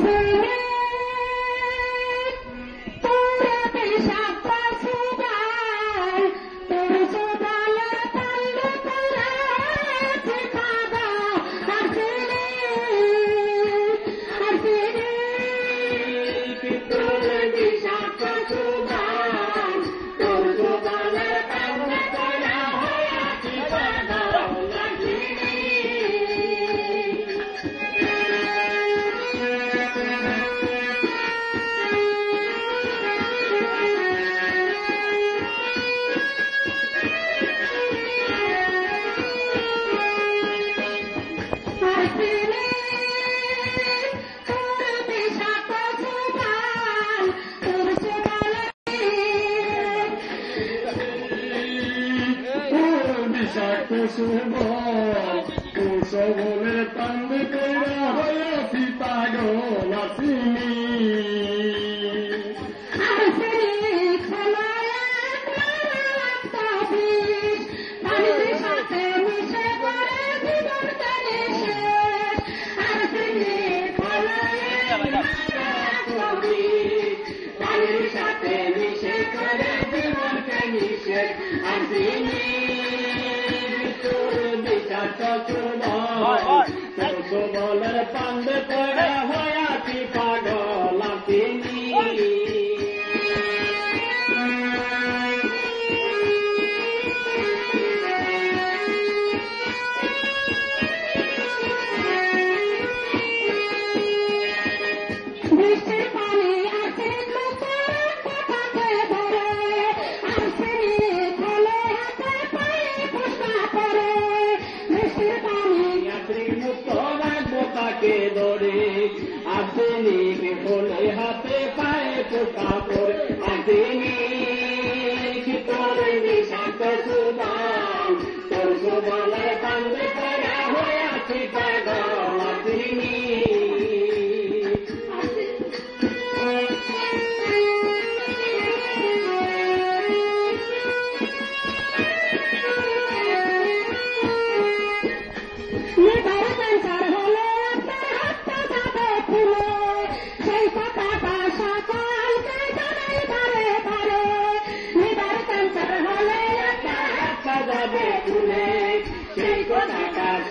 Thank you. বিষাক্ত শুভ কুশবলের পান্ডে কইরা হইয়াছি পাগল আসিনি বলের পান্ডে কইরা হইয়াছি রাখব দরে আসেনি বলে হাতে পায়ে পোকা পরে আসেনি তোর কান্দে হয়ে আছি পাগল।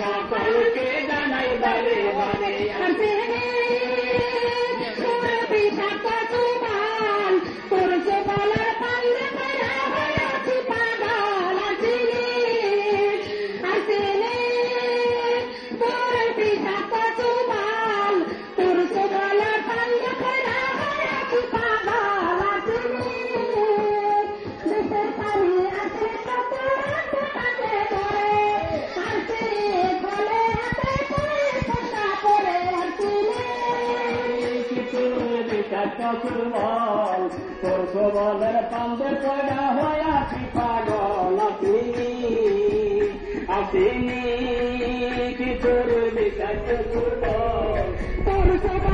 সকলকে জানাই বারে বারে হাতে তোর চকুরবল তোর সবলের পান্দে পয়দা হয় আছি পাগল আসিনি আসিনি কি তোর চকুরবল তোর সবালা